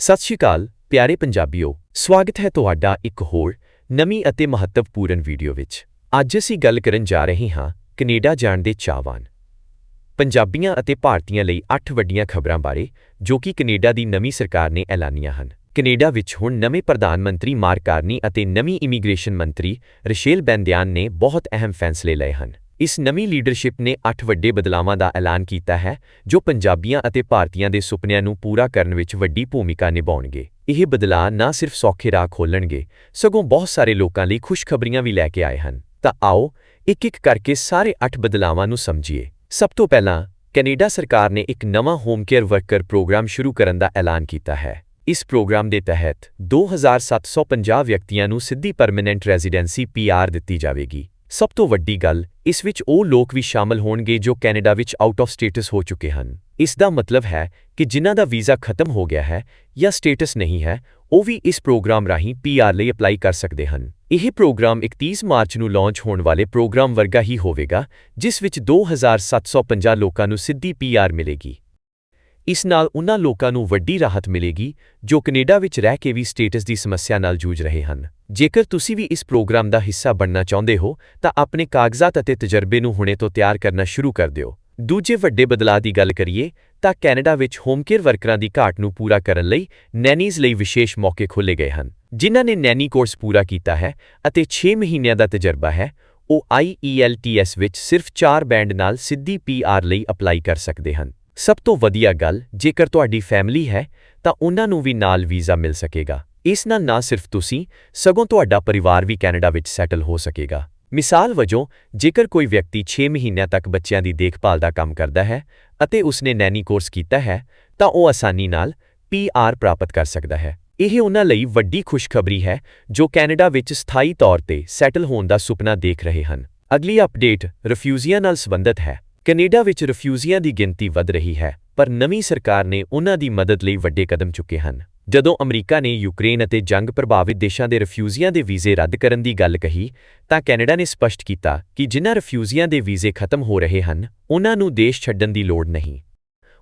ਸਤਿ ਸ਼੍ਰੀ ਅਕਾਲ, ਪਿਆਰੇ ਪੰਜਾਬੀਓ। ਸਵਾਗਤ ਹੈ ਤੁਹਾਡਾ ਇੱਕ ਹੋਰ ਨਵੀਂ ਅਤੇ ਮਹੱਤਵਪੂਰਨ ਵੀਡੀਓ ਵਿੱਚ। ਅੱਜ ਅਸੀਂ ਗੱਲ ਕਰਨ ਜਾ ਰਹੇ ਹਾਂ ਕੈਨੇਡਾ ਜਾਣ ਦੇ ਚਾਹਵਾਨ। ਪੰਜਾਬੀਆਂ ਅਤੇ ਭਾਰਤੀਆਂ ਲਈ 8 ਵੱਡੀਆਂ ਖਬਰਾਂ ਬਾਰੇ, ਜੋ ਕਿ ਕੈਨੇਡਾ ਦੀ ਨਵੀਂ ਸਰਕਾਰ ਨੇ ਐਲਾਨੀਆਂ ਹਨ। ਕੈਨੇਡਾ ਵਿੱਚ ਹੁਣ ਨਵੇਂ ਪ੍ਰਧਾਨ ਮੰਤਰੀ ਮਾਰਕ ਕਾਰਨੀ ਅਤੇ ਨਵੀਂ ਇਮੀਗ੍ਰੇਸ਼ਨ ਮੰਤਰੀ ਰਿਸ਼ੇਲ ਬੈਂਦਿਆਨ ਨੇ ਬਹੁਤ ਅਹਿਮ ਫੈਸਲੇ ਲਏ ਹਨ। ਇਸ ਨਵੀਂ ਲੀਡਰਸ਼ਿਪ ਨੇ 8 ਵੱਡੇ ਬਦਲਾਵਾਂ ਦਾ ਐਲਾਨ ਕੀਤਾ ਹੈ, ਜੋ ਪੰਜਾਬੀਆਂ ਅਤੇ ਭਾਰਤੀਆਂ ਦੇ ਸੁਪਨਿਆਂ ਨੂੰ ਪੂਰਾ ਕਰਨ ਵਿੱਚ ਵੱਡੀ ਭੂਮਿਕਾ ਨਿਭਾਉਣਗੇ। ਇਹ ਬਦਲਾਅ ਨਾ ਸਿਰਫ ਸੌਖੇ ਰਾਹ ਖੋਲਣਗੇ ਸਗੋਂ ਬਹੁਤ ਸਾਰੇ ਲੋਕਾਂ ਲਈ ਖੁਸ਼ਖਬਰੀਆਂ ਵੀ ਲੈ ਕੇ ਆਏ ਹਨ। ਤਾਂ ਆਓ ਇੱਕ ਇੱਕ ਕਰਕੇ ਸਾਰੇ 8 ਬਦਲਾਵਾਂ ਨੂੰ ਸਮਝੀਏ। ਸਭ ਤੋਂ ਪਹਿਲਾਂ, ਕੈਨੇਡਾ ਸਰਕਾਰ ਨੇ ਇੱਕ ਨਵਾਂ ਹੋਮ ਕੇਅਰ ਵਰਕਰ ਪ੍ਰੋਗਰਾਮ ਸ਼ੁਰੂ ਕਰਨ ਦਾ ਐਲਾਨ ਕੀਤਾ ਹੈ। ਇਸ ਪ੍ਰੋਗਰਾਮ ਦੇ ਤਹਿਤ 2750 ਵਿਅਕਤੀਆਂ ਨੂੰ ਸਿੱਧੀ ਪਰਮਨੈਂਟ ਰੈਜ਼ੀਡੈਂਸੀ ਪੀਆਰ ਦਿੱਤੀ ਜਾਵੇਗੀ। ਸਭ ਤੋਂ ਵੱਡੀ ਗੱਲ, ਇਸ ਵਿੱਚ ਉਹ ਲੋਕ ਵੀ ਸ਼ਾਮਲ ਹੋਣਗੇ ਜੋ ਕੈਨੇਡਾ ਵਿੱਚ ਆਊਟ ਆਫ ਸਟੇਟਸ ਹੋ ਚੁੱਕੇ ਹਨ। ਇਸ ਦਾ ਮਤਲਬ ਹੈ ਕਿ ਜਿਨ੍ਹਾਂ ਦਾ ਵੀਜ਼ਾ ਖਤਮ ਹੋ ਗਿਆ ਹੈ ਜਾਂ ਸਟੇਟਸ ਨਹੀਂ ਹੈ, ਉਹ ਵੀ ਇਸ ਪ੍ਰੋਗਰਾਮ ਰਾਹੀਂ ਪੀਆਰ ਲਈ ਅਪਲਾਈ ਕਰ ਸਕਦੇ ਹਨ। ਇਹ ਪ੍ਰੋਗਰਾਮ 31 ਮਾਰਚ ਨੂੰ ਲਾਂਚ ਹੋਣ ਵਾਲੇ ਪ੍ਰੋਗਰਾਮ ਵਰਗਾ ਹੀ ਹੋਵੇਗਾ, ਜਿਸ ਵਿੱਚ 2750 ਲੋਕਾਂ ਨੂੰ ਸਿੱਧੀ ਪੀਆਰ ਮਿਲੇਗੀ। ਇਸ ਨਾਲ ਉਨ੍ਹਾਂ ਲੋਕਾਂ ਨੂੰ ਵੱਡੀ ਰਾਹਤ ਮਿਲੇਗੀ, ਜੋ ਕੈਨੇਡਾ ਵਿੱਚ ਰਹਿ ਕੇ ਵੀ ਸਟੇਟਸ ਦੀ ਸਮੱਸਿਆ ਨਾਲ ਜੂਝ ਰਹੇ ਹਨ। ਜੇਕਰ ਤੁਸੀਂ ਵੀ ਇਸ ਪ੍ਰੋਗਰਾਮ ਦਾ ਹਿੱਸਾ ਬਣਨਾ ਚਾਹੁੰਦੇ ਹੋ, ਤਾਂ ਆਪਣੇ ਕਾਗਜ਼ਾਤ ਅਤੇ ਤਜਰਬੇ ਨੂੰ ਹੁਣੇ ਤੋਂ ਤਿਆਰ ਕਰਨਾ ਸ਼ੁਰੂ ਕਰ ਦਿਓ। ਦੂਜੇ ਵੱਡੇ ਬਦਲਾਅ ਦੀ ਗੱਲ ਕਰੀਏ, ਤਾਂ ਕੈਨੇਡਾ ਵਿੱਚ ਹੋਮ ਕੇਅਰ ਵਰਕਰਾਂ ਦੀ ਘਾਟ ਨੂੰ ਪੂਰਾ ਕਰਨ ਲਈ ਨੈਨੀਜ਼ ਲਈ ਵਿਸ਼ੇਸ਼ ਮੌਕੇ ਖੋਲੇ ਗਏ ਹਨ, ਜਿਨ੍ਹਾਂ ਨੇ ਨੈਨੀ ਕੋਰਸ ਪੂਰਾ ਕੀਤਾ ਹੈ ਅਤੇ 6 ਮਹੀਨਿਆਂ ਦਾ ਤਜਰਬਾ ਹੈ। ਉਹ IELTS ਵਿੱਚ ਸਿਰਫ 4 ਬੈਂਡ ਨਾਲ ਸਿੱਧੀ PR ਲਈ ਅਪਲਾਈ ਕਰ ਸਕਦੇ ਹਨ। ਸਭ ਤੋਂ ਵਧੀਆ ਗੱਲ, ਜੇਕਰ ਤੁਹਾਡੀ ਫੈਮਿਲੀ ਹੈ, ਤਾਂ ਉਹਨਾਂ ਨੂੰ ਵੀ ਨਾਲ ਵੀਜ਼ਾ ਮਿਲ ਸਕੇਗਾ। ਇਸ ਨਾਲ ਨਾ ਸਿਰਫ ਤੁਸੀਂ, ਸਗੋਂ ਤੁਹਾਡਾ ਪਰਿਵਾਰ ਵੀ ਕੈਨੇਡਾ ਵਿੱਚ ਸੈਟਲ ਹੋ ਸਕੇਗਾ। ਮਿਸਾਲ ਵਜੋਂ, ਜੇਕਰ ਕੋਈ ਵਿਅਕਤੀ 6 ਮਹੀਨਿਆਂ ਤੱਕ ਬੱਚਿਆਂ ਦੀ ਦੇਖਭਾਲ ਦਾ ਕੰਮ ਕਰਦਾ ਹੈ ਅਤੇ ਉਸਨੇ ਨੈਨੀ ਕੋਰਸ ਕੀਤਾ ਹੈ, ਤਾਂ ਉਹ ਆਸਾਨੀ ਨਾਲ ਪੀਆਰ ਪ੍ਰਾਪਤ ਕਰ ਸਕਦਾ ਹੈ। ਇਹ ਉਹਨਾਂ ਲਈ ਵੱਡੀ ਖੁਸ਼ਖਬਰੀ ਹੈ, ਜੋ ਕੈਨੇਡਾ ਵਿੱਚ ਸਥਾਈ ਤੌਰ ਤੇ ਸੈਟਲ ਹੋਣ ਦਾ ਸੁਪਨਾ ਦੇਖ ਰਹੇ ਹਨ। ਅਗਲੀ ਅਪਡੇਟ ਰਿਫਿਊਜੀਆਂ ਨਾਲ ਸੰਬੰਧਿਤ ਹੈ। ਕੈਨੇਡਾ ਵਿੱਚ ਰਿਫਿਊਜੀਆਂ ਦੀ ਗਿਣਤੀ ਵਧ ਰਹੀ ਹੈ, ਪਰ ਨਵੀਂ ਸਰਕਾਰ ਨੇ ਉਹਨਾਂ ਦੀ ਮਦਦ ਲਈ ਵੱਡੇ ਕਦਮ ਚੁੱਕੇ ਹਨ। ਜਦੋਂ ਅਮਰੀਕਾ ਨੇ ਯੂਕਰੇਨ ਅਤੇ ਜੰਗ ਪ੍ਰਭਾਵਿਤ ਦੇਸ਼ਾਂ ਦੇ ਰਿਫਿਊਜੀਆਂ ਦੇ ਵੀਜ਼ੇ ਰੱਦ ਕਰਨ ਦੀ ਗੱਲ ਕਹੀ, ਤਾਂ ਕੈਨੇਡਾ ਨੇ ਸਪਸ਼ਟ ਕੀਤਾ ਕਿ ਜਿਨ੍ਹਾਂ ਰਿਫਿਊਜੀਆਂ ਦੇ ਵੀਜ਼ੇ ਖਤਮ ਹੋ ਰਹੇ ਹਨ, ਉਹਨਾਂ ਨੂੰ ਦੇਸ਼ ਛੱਡਣ ਦੀ ਲੋੜ ਨਹੀਂ।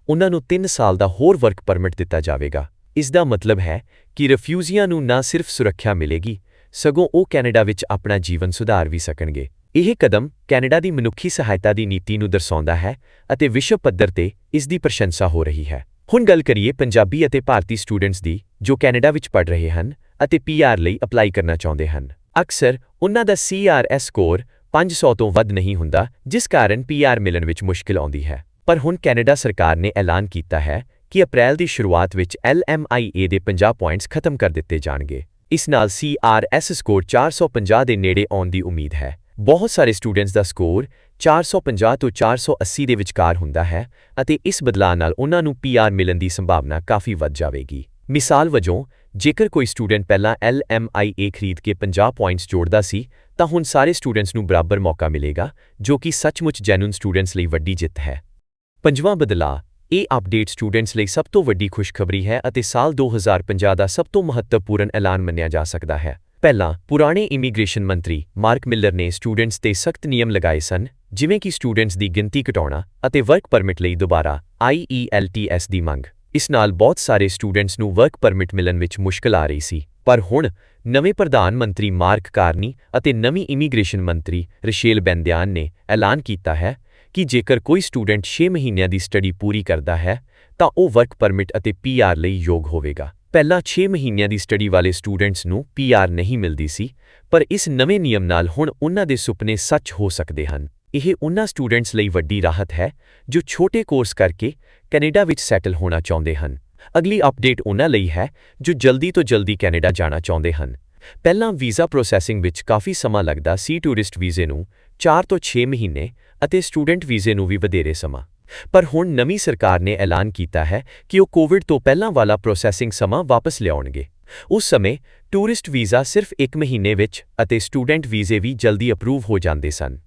ਉਹਨਾਂ ਨੂੰ 3 ਸਾਲ ਦਾ ਹੋਰ ਵਰਕ ਪਰਮਿਟ ਦਿੱਤਾ ਜਾਵੇਗਾ। ਇਸ ਦਾ ਮਤਲਬ ਹੈ ਕਿ ਰਿਫਿਊਜੀਆਂ ਨੂੰ ਨਾ ਸਿਰਫ ਸੁਰੱਖਿਆ ਮਿਲੇਗੀ, ਸਗੋਂ ਉਹ ਕੈਨੇਡਾ ਵਿੱਚ ਆਪਣਾ ਜੀਵਨ ਸੁਧਾਰ ਵੀ ਸਕਣਗੇ। ਇਹ ਕਦਮ ਕੈਨੇਡਾ ਦੀ ਮਨੁੱਖੀ ਸਹਾਇਤਾ ਦੀ ਨੀਤੀ ਨੂੰ ਦਰਸਾਉਂਦਾ ਹੈ ਅਤੇ ਵਿਸ਼ਵ ਪੱਧਰ ਤੇ ਇਸ ਦੀ ਪ੍ਰਸ਼ੰਸਾ ਹੋ ਰਹੀ ਹੈ। ਹੁਣ ਗੱਲ ਕਰੀਏ ਪੰਜਾਬੀ ਅਤੇ ਭਾਰਤੀ ਸਟੂਡੈਂਟਸ ਦੀ, ਜੋ ਕੈਨੇਡਾ ਵਿੱਚ ਪੜ੍ਹ ਰਹੇ ਹਨ ਅਤੇ ਪੀਆਰ ਲਈ ਅਪਲਾਈ ਕਰਨਾ ਚਾਹੁੰਦੇ ਹਨ। ਅਕਸਰ ਉਹਨਾਂ ਦਾ ਸੀਆਰਐਸ ਸਕੋਰ 500 ਤੋਂ ਵੱਧ ਨਹੀਂ ਹੁੰਦਾ, ਜਿਸ ਕਾਰਨ ਪੀਆਰ ਮਿਲਣ ਵਿੱਚ ਮੁਸ਼ਕਿਲ ਆਉਂਦੀ ਹੈ। ਪਰ ਹੁਣ ਕੈਨੇਡਾ ਸਰਕਾਰ ਨੇ ਐਲਾਨ ਕੀਤਾ ਹੈ ਕਿ ਅਪ੍ਰੈਲ ਦੀ ਸ਼ੁਰੂਆਤ ਵਿੱਚ LMIA ਦੇ 50 ਪੁਆਇੰਟਸ ਖਤਮ ਕਰ ਦਿੱਤੇ ਜਾਣਗੇ। ਇਸ ਨਾਲ ਸੀਆਰਐਸ ਸਕੋਰ 450 ਦੇ ਨੇੜੇ ਆਉਣ ਦੀ ਉਮੀਦ ਹੈ। ਬਹੁਤ ਸਾਰੇ ਸਟੂਡੈਂਟਸ ਦਾ ਸਕੋਰ 450 ਤੋਂ 480 ਦੇ ਵਿਚਕਾਰ ਹੁੰਦਾ ਹੈ ਅਤੇ ਇਸ ਬਦਲਾਅ ਨਾਲ ਉਹਨਾਂ ਨੂੰ ਪੀਆਰ ਮਿਲਣ ਦੀ ਸੰਭਾਵਨਾ ਕਾਫੀ ਵੱਧ ਜਾਵੇਗੀ। ਮਿਸਾਲ ਵਜੋਂ, ਜੇਕਰ ਕੋਈ ਸਟੂਡੈਂਟ ਪਹਿਲਾਂ LMIA ਖਰੀਦ ਕੇ 50 ਪੁਆਇੰਟਸ ਜੋੜਦਾ ਸੀ, ਤਾਂ ਹੁਣ ਸਾਰੇ ਸਟੂਡੈਂਟਸ ਨੂੰ ਬਰਾਬਰ ਮੌਕਾ ਮਿਲੇਗਾ, ਜੋ ਕਿ ਸੱਚਮੁੱਚ ਜੈਨੂਨ ਸਟੂਡੈਂਟਸ ਲਈ ਵੱਡੀ ਜਿੱਤ ਹੈ। ਪੰਜਵਾਂ ਬਦਲਾਅ, ਇਹ ਅਪਡੇਟ ਸਟੂਡੈਂਟਸ ਲਈ ਸਭ ਤੋਂ ਵੱਡੀ ਖੁਸ਼ਖਬਰੀ ਹੈ ਅਤੇ ਸਾਲ 2050 ਦਾ ਸਭ ਤੋਂ ਮਹੱਤਵਪੂਰਨ ਐਲਾਨ ਮੰਨਿਆ ਜਾ ਸਕਦਾ ਹੈ। ਪਹਿਲਾਂ, ਪੁਰਾਣੇ ਇਮੀਗ੍ਰੇਸ਼ਨ ਮੰਤਰੀ ਮਾਰਕ ਮਿਲਰ ਨੇ ਸਟੂਡੈਂਟਸ ਤੇ ਸਖਤ ਨਿਯਮ ਲਗਾਏ ਸਨ, ਜਿਵੇਂ ਕਿ ਸਟੂਡੈਂਟਸ ਦੀ ਗਿਣਤੀ ਘਟਾਉਣਾ ਅਤੇ ਵਰਕ ਪਰਮਿਟ ਲਈ ਦੁਬਾਰਾ IELTS ਦੀ ਮੰਗ। ਇਸ ਨਾਲ ਬਹੁਤ ਸਾਰੇ ਸਟੂਡੈਂਟਸ ਨੂੰ ਵਰਕ ਪਰਮਿਟ ਮਿਲਣ ਵਿੱਚ ਮੁਸ਼ਕਲ ਆ ਰਹੀ ਸੀ। ਪਰ ਹੁਣ, ਨਵੇਂ ਪ੍ਰਧਾਨ ਮੰਤਰੀ ਮਾਰਕ ਕਾਰਨੀ ਅਤੇ ਨਵੀਂ ਇਮੀਗ੍ਰੇਸ਼ਨ ਮੰਤਰੀ ਰਿਸ਼ੇਲ ਬੈਂਦਿਆਨ ਨੇ ਐਲਾਨ ਕੀਤਾ ਹੈ ਕਿ ਜੇਕਰ ਕੋਈ ਸਟੂਡੈਂਟ 6 ਮਹੀਨਿਆਂ ਦੀ ਸਟੱਡੀ ਪੂਰੀ ਕਰਦਾ ਹੈ, ਤਾਂ ਉਹ ਵਰਕ ਪਰਮਿਟ ਅਤੇ ਪੀਆਰ ਲਈ ਯੋਗ ਹੋਵੇਗਾ। ਪਹਿਲਾਂ 6 ਮਹੀਨਿਆਂ ਦੀ ਸਟੱਡੀ ਵਾਲੇ ਸਟੂਡੈਂਟਸ ਨੂੰ ਪੀਆਰ ਨਹੀਂ ਮਿਲਦੀ ਸੀ, ਪਰ ਇਸ ਨਵੇਂ ਨਿਯਮ ਨਾਲ ਹੁਣ ਉਹਨਾਂ ਦੇ ਸੁਪਨੇ ਸੱਚ ਹੋ ਸਕਦੇ ਹਨ। ਇਹ ਉਹਨਾਂ ਸਟੂਡੈਂਟਸ ਲਈ ਵੱਡੀ ਰਾਹਤ ਹੈ, ਜੋ ਛੋਟੇ ਕੋਰਸ ਕਰਕੇ ਕੈਨੇਡਾ ਵਿੱਚ ਸੈਟਲ ਹੋਣਾ ਚਾਹੁੰਦੇ ਹਨ। ਅਗਲੀ ਅਪਡੇਟ ਉਹਨਾਂ ਲਈ ਹੈ, ਜੋ ਜਲਦੀ ਤੋਂ ਜਲਦੀ ਕੈਨੇਡਾ ਜਾਣਾ ਚਾਹੁੰਦੇ ਹਨ। ਪਹਿਲਾਂ ਵੀਜ਼ਾ ਪ੍ਰੋਸੈਸਿੰਗ ਵਿੱਚ ਕਾਫੀ ਸਮਾਂ ਲੱਗਦਾ ਸੀ, ਟੂਰਿਸਟ ਵੀਜ਼ੇ ਨੂੰ 4 ਤੋਂ 6 ਮਹੀਨੇ ਅਤੇ ਸਟੂਡੈਂਟ ਵੀਜ਼ੇ ਨੂੰ ਵੀ ਵਧੇਰੇ ਸਮਾਂ। ਪਰ ਹੁਣ ਨਵੀਂ ਸਰਕਾਰ ਨੇ ਐਲਾਨ ਕੀਤਾ ਹੈ ਕਿ ਉਹ ਕੋਵਿਡ ਤੋਂ ਪਹਿਲਾਂ ਵਾਲਾ ਪ੍ਰੋਸੈਸਿੰਗ ਸਮਾਂ ਵਾਪਸ ਲਿਆਉਣਗੇ। ਉਸ ਸਮੇਂ ਟੂਰਿਸਟ ਵੀਜ਼ਾ ਸਿਰਫ 1 ਮਹੀਨੇ ਵਿੱਚ ਅਤੇ ਸਟੂਡੈਂਟ ਵੀਜ਼ੇ ਵੀ ਜਲਦੀ ਅਪਰੂਵ ਹੋ ਜਾਂਦੇ ਸਨ।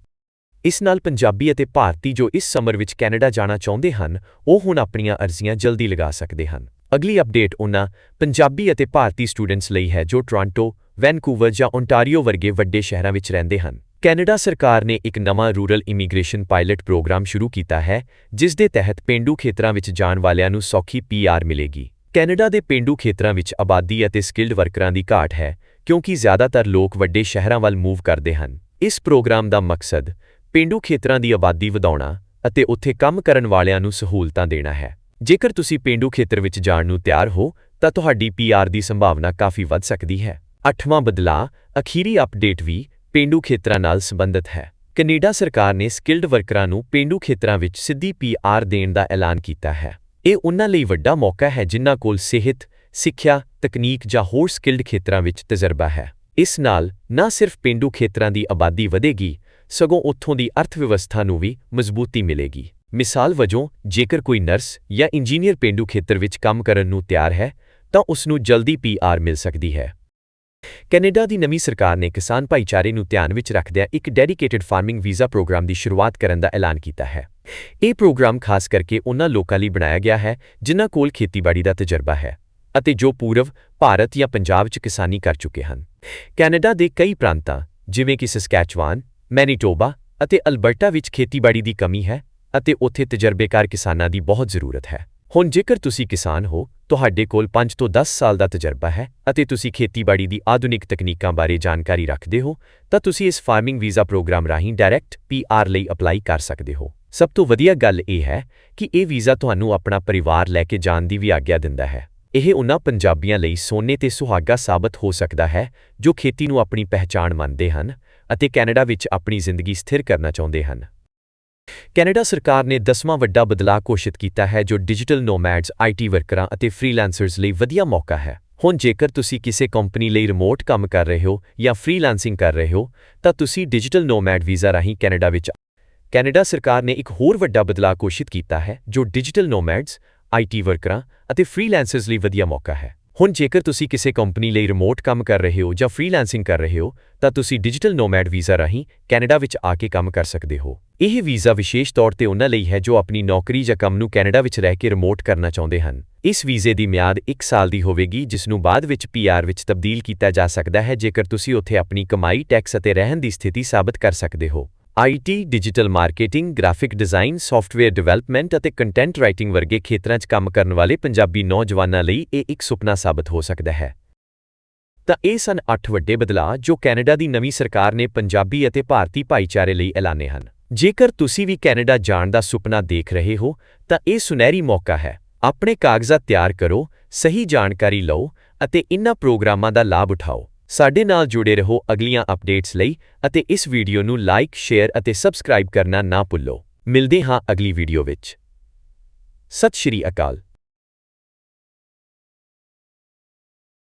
ਇਸ ਨਾਲ ਪੰਜਾਬੀ ਅਤੇ ਭਾਰਤੀ ਜੋ ਇਸ ਸਮਰ ਵਿੱਚ ਕੈਨੇਡਾ ਜਾਣਾ ਚਾਹੁੰਦੇ ਹਨ, ਉਹ ਹੁਣ ਆਪਣੀਆਂ ਅਰਜ਼ੀਆਂ ਜਲਦੀ ਲਗਾ ਸਕਦੇ ਹਨ। ਅਗਲੀ ਅਪਡੇਟ ਉਹਨਾਂ ਪੰਜਾਬੀ ਅਤੇ ਭਾਰਤੀ ਸਟੂਡੈਂਟਸ ਲਈ ਹੈ ਜੋ ਟੋਰਾਂਟੋ, ਵੈਨਕੂਵਰ ਜਾਂ ਓਨਟਾਰੀਓ ਵਰਗੇ ਵੱਡੇ ਸ਼ਹਿਰਾਂ ਵਿੱਚ ਰਹਿੰਦੇ ਹਨ। ਕੈਨੇਡਾ ਸਰਕਾਰ ਨੇ ਇੱਕ ਨਵਾਂ ਰੂਰਲ ਇਮੀਗ੍ਰੇਸ਼ਨ ਪਾਇਲਟ ਪ੍ਰੋਗਰਾਮ ਸ਼ੁਰੂ ਕੀਤਾ ਹੈ, ਜਿਸ ਦੇ ਤਹਿਤ ਪਿੰਡੂ ਖੇਤਰਾਂ ਵਿੱਚ ਜਾਣ ਵਾਲਿਆਂ ਨੂੰ ਸੌਖੀ ਪੀਆਰ ਮਿਲੇਗੀ। ਕੈਨੇਡਾ ਦੇ ਪੇਂਡੂ ਖੇਤਰਾਂ ਵਿੱਚ ਆਬਾਦੀ ਅਤੇ ਸਕਿਲਡ ਵਰਕਰਾਂ ਦੀ ਘਾਟ ਹੈ, ਕਿਉਂਕਿ ਜ਼ਿਆਦਾਤਰ ਲੋਕ ਵੱਡੇ ਸ਼ਹਿਰਾਂ ਵੱਲ ਮੂਵ ਕਰਦੇ ਹਨ। ਇਸ ਪ੍ਰੋਗਰਾਮ ਦਾ ਮਕਸਦ ਪੇਂਡੂ ਖੇਤਰਾਂ ਦੀ ਆਬਾਦੀ ਵਧਾਉਣਾ ਅਤੇ ਉੱਥੇ ਕੰਮ ਕਰਨ ਵਾਲਿਆਂ ਨੂੰ ਸਹੂਲਤਾਂ ਦੇਣਾ ਹੈ। ਜੇਕਰ ਤੁਸੀਂ ਪੇਂਡੂ ਖੇਤਰ ਵਿੱਚ ਜਾਣ ਨੂੰ ਤਿਆਰ ਹੋ, ਤਾਂ ਤੁਹਾਡੀ ਪੀਆਰ ਦੀ ਸੰਭਾਵਨਾ ਕਾਫੀ ਵੱਧ ਸਕਦੀ ਹੈ। ਅੱਠਵਾਂ ਬਦਲਾਅ, ਅਖੀਰੀ ਅਪਡੇਟ ਵੀ ਪੇਂਡੂ ਖੇਤਰਾਂ ਨਾਲ ਸੰਬੰਧਿਤ ਹੈ। ਕੈਨੇਡਾ ਸਰਕਾਰ ਨੇ ਸਕਿਲਡ ਵਰਕਰਾਂ ਨੂੰ ਪੇਂਡੂ ਖੇਤਰਾਂ ਵਿੱਚ ਸਿੱਧੀ ਪੀਆਰ ਦੇਣ ਦਾ ਐਲਾਨ ਕੀਤਾ ਹੈ। ਇਹ ਉਹਨਾਂ ਲਈ ਵੱਡਾ ਮੌਕਾ ਹੈ ਜਿਨ੍ਹਾਂ ਕੋਲ ਸਿਹਤ, ਸਿੱਖਿਆ, ਤਕਨੀਕ ਜਾਂ ਹੋਰ ਸਕਿਲਡ ਖੇਤਰਾਂ ਵਿੱਚ ਤਜਰਬਾ ਹੈ। ਇਸ ਨਾਲ ਨਾ ਸਿਰਫ ਪੇਂਡੂ ਖੇਤਰਾਂ ਦੀ ਆਬਾਦੀ ਵਧੇਗੀ, ਸਗੋਂ ਉੱਥੋਂ ਦੀ ਅਰਥ ਵਿਵਸਥਾ ਨੂੰ ਵੀ ਮਜ਼ਬੂਤੀ ਮਿਲੇਗੀ। ਮਿਸਾਲ ਵਜੋਂ, ਜੇਕਰ ਕੋਈ ਨਰਸ ਜਾਂ ਇੰਜੀਨੀਅਰ ਪੇਂਡੂ ਖੇਤਰ ਵਿੱਚ ਕੰਮ ਕਰਨ ਨੂੰ ਤਿਆਰ ਹੈ, ਤਾਂ ਉਸ ਨੂੰ ਜਲਦੀ ਪੀਆਰ ਮਿਲ ਸਕਦੀ ਹੈ। ਕੈਨੇਡਾ ਦੀ ਨਵੀਂ ਸਰਕਾਰ ਨੇ ਕਿਸਾਨ ਭਾਈਚਾਰੇ ਨੂੰ ਧਿਆਨ ਵਿੱਚ ਰੱਖਦਿਆਂ ਇੱਕ ਡੈਡੀਕੇਟਿਡ ਫਾਰਮਿੰਗ ਵੀਜ਼ਾ ਪ੍ਰੋਗਰਾਮ ਦੀ ਸ਼ੁਰੂਆਤ ਕਰਨ ਦਾ ਐਲਾਨ ਕੀਤਾ ਹੈ। ਇਹ ਪ੍ਰੋਗਰਾਮ ਖਾਸ ਕਰਕੇ ਉਹਨਾਂ ਲੋਕਾਂ ਲਈ ਬਣਾਇਆ ਗਿਆ ਹੈ ਜਿਨ੍ਹਾਂ ਕੋਲ ਖੇਤੀਬਾੜੀ ਦਾ ਤਜਰਬਾ ਹੈ ਅਤੇ ਜੋ ਪੂਰਵ ਭਾਰਤ ਜਾਂ ਪੰਜਾਬ 'ਚ ਕਿਸਾਨੀ ਕਰ ਚੁੱਕੇ ਹਨ। ਕੈਨੇਡਾ ਦੇ ਕਈ ਪ੍ਰਾਂਤਾਂ, ਜਿਵੇਂ ਕਿ ਸਸਕੈਚਵਾਨ, ਮੈਨੀਟੋਬਾ ਅਤੇ ਅਲਬਰਟਾ ਵਿੱਚ ਖੇਤੀਬਾੜੀ ਦੀ ਕਮੀ ਹੈ ਅਤੇ ਉੱਥੇ ਤਜਰਬੇਕਾਰ ਕਿਸਾਨਾਂ ਦੀ ਬਹੁਤ ਜ਼ਰੂਰਤ ਹੈ। ਹੁਣ ਜੇਕਰ ਤੁਸੀਂ ਕਿਸਾਨ ਹੋ, ਤੁਹਾਡੇ ਕੋਲ 5 ਤੋਂ 10 ਸਾਲ ਦਾ ਤਜਰਬਾ ਹੈ ਅਤੇ ਤੁਸੀਂ ਖੇਤੀਬਾੜੀ ਦੀ ਆਧੁਨਿਕ ਤਕਨੀਕਾਂ ਬਾਰੇ ਜਾਣਕਾਰੀ ਰੱਖਦੇ ਹੋ, ਤਾਂ ਤੁਸੀਂ ਇਸ ਫਾਰਮਿੰਗ ਵੀਜ਼ਾ ਪ੍ਰੋਗਰਾਮ ਰਾਹੀਂ ਡਾਇਰੈਕਟ ਪੀਆਰ ਲਈ ਅਪਲਾਈ ਕਰ ਸਕਦੇ ਹੋ। ਸਭ ਤੋਂ ਵਧੀਆ ਗੱਲ ਇਹ ਹੈ ਕਿ ਇਹ ਵੀਜ਼ਾ ਤੁਹਾਨੂੰ ਆਪਣਾ ਪਰਿਵਾਰ ਲੈ ਕੇ ਜਾਣ ਦੀ ਵੀ ਆਗਿਆ ਦਿੰਦਾ ਹੈ। ਇਹ ਉਹਨਾਂ ਪੰਜਾਬੀਆਂ ਲਈ ਸੋਨੇ ਤੇ ਸੁਹਾਗਾ ਸਾਬਤ ਹੋ ਸਕਦਾ ਹੈ, ਜੋ ਖੇਤੀ ਨੂੰ ਆਪਣੀ ਪਹਿਚਾਣ ਮੰਨਦੇ ਹਨ ਅਤੇ ਕੈਨੇਡਾ ਵਿੱਚ ਆਪਣੀ ਜ਼ਿੰਦਗੀ ਸਥਿਰ ਕਰਨਾ ਚਾਹੁੰਦੇ ਹਨ। ਕੈਨੇਡਾ ਸਰਕਾਰ ਨੇ 10ਵਾਂ ਵੱਡਾ ਬਦਲਾਅ ਘੋਸ਼ਿਤ ਕੀਤਾ ਹੈ, ਜੋ ਡਿਜੀਟਲ ਨੋਮੈਡਸ ਆਈਟੀ ਵਰਕਰਾਂ ਅਤੇ ਫ੍ਰੀਲਾਂਸਰਸ ਲਈ ਵਧੀਆ ਮੌਕਾ ਹੈ। ਹੁਣ ਜੇਕਰ ਤੁਸੀਂ ਕਿਸੇ ਕੰਪਨੀ ਲਈ ਰਿਮੋਟ ਕੰਮ ਕਰ ਰਹੇ ਹੋ ਜਾਂ ਫ੍ਰੀਲਾਂਸਿੰਗ ਕਰ ਰਹੇ ਹੋ, ਤਾਂ ਤੁਸੀਂ ਡਿਜੀਟਲ ਨੋਮੈਡ ਵੀਜ਼ਾ ਰਾਹੀਂ ਕੈਨੇਡਾ ਵਿੱਚ ਕੈਨੇਡਾ ਸਰਕਾਰ ਨੇ ਇੱਕ ਹੋਰ ਵੱਡਾ ਬਦਲਾਅ ਘੋਸ਼ਿਤ ਕੀਤਾ ਹੈ, ਜੋ ਡਿਜੀਟਲ ਨੋਮੈਡਸ ਆਈਟੀ ਵਰਕਰਾਂ ਅਤੇ ਫ੍ਰੀਲਾਂਸਰਸ ਲਈ ਵਧੀਆ ਮੌਕਾ ਹੈ। ਹੁਣ ਜੇਕਰ ਤੁਸੀਂ ਕਿਸੇ ਕੰਪਨੀ ਲਈ ਰਿਮੋਟ ਕੰਮ ਕਰ ਰਹੇ ਹੋ ਜਾਂ ਫ੍ਰੀਲਾਂਸਿੰਗ ਕਰ ਰਹੇ ਹੋ, ਤਾਂ ਤੁਸੀਂ ਡਿਜੀਟਲ ਨੋਮੈਡ ਵੀਜ਼ਾ ਰਾਹੀਂ ਕੈਨੇਡਾ ਵਿੱਚ ਆ ਕੇ ਕੰਮ ਕਰ ਸਕਦੇ ਹੋ। ਇਹ ਵੀਜ਼ਾ ਵਿਸ਼ੇਸ਼ ਤੌਰ ਤੇ ਉਹਨਾਂ ਲਈ ਹੈ ਜੋ ਆਪਣੀ ਨੌਕਰੀ ਜਾਂ ਕੰਮ ਨੂੰ ਕੈਨੇਡਾ ਵਿੱਚ ਰਹਿ ਕੇ ਰਿਮੋਟ ਕਰਨਾ ਚਾਹੁੰਦੇ ਹਨ। ਇਸ ਵੀਜ਼ੇ ਦੀ ਮਿਆਦ 1 ਸਾਲ ਦੀ ਹੋਵੇਗੀ, ਜਿਸ ਨੂੰ ਬਾਅਦ ਵਿੱਚ ਪੀਆਰ ਵਿੱਚ ਤਬਦੀਲ ਕੀਤਾ ਜਾ ਸਕਦਾ ਹੈ ਜੇਕਰ ਤੁਸੀਂ ਉੱਥੇ ਆਪਣੀ ਕਮਾਈ, ਟੈਕਸ ਅਤੇ ਰਹਿਣ ਦੀ ਸਥਿਤੀ ਸਾਬਤ ਕਰ ਸਕਦੇ ਹੋ। IT digital marketing, graphic design, software development ਅਤੇ ਕੰਟੈਂਟ ਰਾਈਟਿੰਗ ਵਰਗੇ ਖੇਤਰਾਂ 'ਚ ਕੰਮ ਕਰਨ ਵਾਲੇ ਪੰਜਾਬੀ ਨੌਜਵਾਨਾਂ ਲਈ ਇਹ ਇੱਕ ਸੁਪਨਾ ਸਾਬਤ ਹੋ ਸਕਦਾ ਹੈ। ਤਾਂ ਇਹ ਸਨ 8 ਵੱਡੇ ਬਦਲਾਅ ਜੋ ਕੈਨੇਡਾ ਦੀ ਨਵੀਂ ਸਰਕਾਰ ਨੇ ਪੰਜਾਬੀ ਅਤੇ ਭਾਰਤੀ ਭਾਈਚਾਰੇ ਲਈ ਐਲਾਨੇ ਹਨ। ਜੇਕਰ ਤੁਸੀਂ ਵੀ ਕੈਨੇਡਾ ਜਾਣ ਦਾ ਸੁਪਨਾ ਦੇਖ ਰਹੇ ਹੋ, ਤਾਂ ਇਹ ਸੁਨਹਿਰੀ ਮੌਕਾ ਹੈ। ਆਪਣੇ ਕਾਗਜ਼ਾਤ ਤਿਆਰ ਕਰੋ, ਸਹੀ ਜਾਣਕਾਰੀ ਲਓ ਅਤੇ ਇਨ੍ਹਾਂ ਪ੍ਰੋਗਰਾਮਾਂ ਦਾ ਲਾਭ ਉਠਾਓ। ਸਾਡੇ ਨਾਲ ਜੁੜੇ ਰਹੋ ਅਗਲੀਆਂ ਅਪਡੇਟਸ ਲਈ ਅਤੇ ਇਸ ਵੀਡੀਓ ਨੂੰ ਲਾਈਕ, ਸ਼ੇਅਰ ਅਤੇ ਸਬਸਕ੍ਰਾਈਬ ਕਰਨਾ ਨਾ ਭੁੱਲੋ। ਮਿਲਦੇ ਹਾਂ ਅਗਲੀ ਵੀਡੀਓ ਵਿੱਚ। ਸਤਿ ਸ਼੍ਰੀ ਅਕਾਲ।